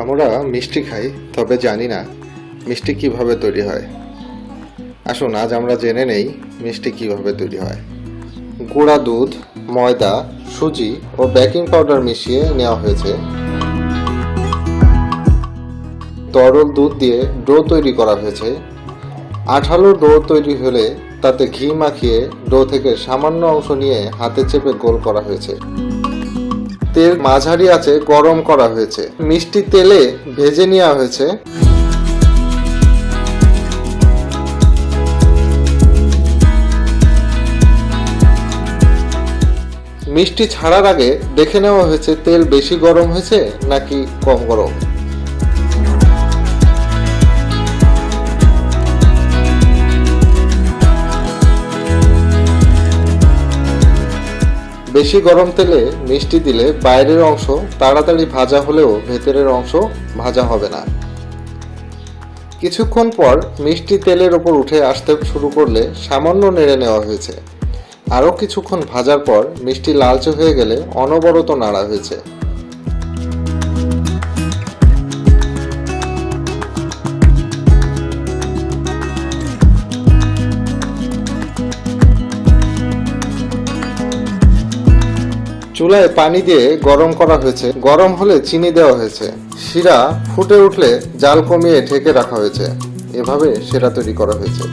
আমরা মিষ্টি খাই, তবে জানি না মিষ্টি কীভাবে তৈরি হয়। আসুন, আজ আমরা জেনে নেই মিষ্টি কীভাবে তৈরি হয়। গুঁড়া দুধ, ময়দা, সুজি ও বেকিং পাউডার মিশিয়ে নেওয়া হয়েছে। তরল দুধ দিয়ে ডো তৈরি করা হয়েছে। আঠালো ডো তৈরি হলে তাতে ঘি মাখিয়ে ডো থেকে সামান্য অংশ নিয়ে হাতে চেপে গোল করা হয়েছে। তেল মাঝারি আছে, গরম করা হয়েছে। মিষ্টি তেলে ভেজে নেওয়া হয়েছে। মিষ্টি ছাড়ার আগে দেখে নেওয়া হয়েছে, তেল বেশি গরম হয়েছে নাকি কম গরম? বেশি গরম তেলে মিষ্টি দিলে বাইরের অংশ তাড়াতাড়ি ভাজা হলেও ভেতরের অংশ ভাজা হবে না। কিছুক্ষণ পর মিষ্টি তেলের ওপর উঠে আসতে শুরু করলে সামান্য নেড়ে নেওয়া হয়েছে। আরও কিছুক্ষণ ভাজার পর মিষ্টি লালচে হয়ে গেলে অনবরত নাড়া হয়েছে। চুলায় পানি দিয়ে গরম করা হয়েছে। গরম হলে চিনি দেওয়া হয়েছে। শিরা ফুটে উঠলে জাল কমিয়ে ঢেকে রাখা হয়েছে। এভাবে শিরা তৈরি করা হয়েছে।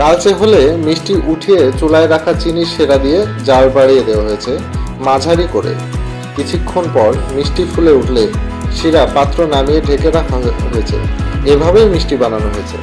কালচে হলে মিষ্টি উঠিয়ে চুলায় রাখা চিনির সেরা দিয়ে জাল বাড়িয়ে দেওয়া হয়েছে মাঝারি করে। কিছুক্ষণ পর মিষ্টি ফুলে উঠলে শিরা পাত্র নামিয়ে ঢেকে রাখা হয়েছে। এভাবেই মিষ্টি বানানো হয়েছে।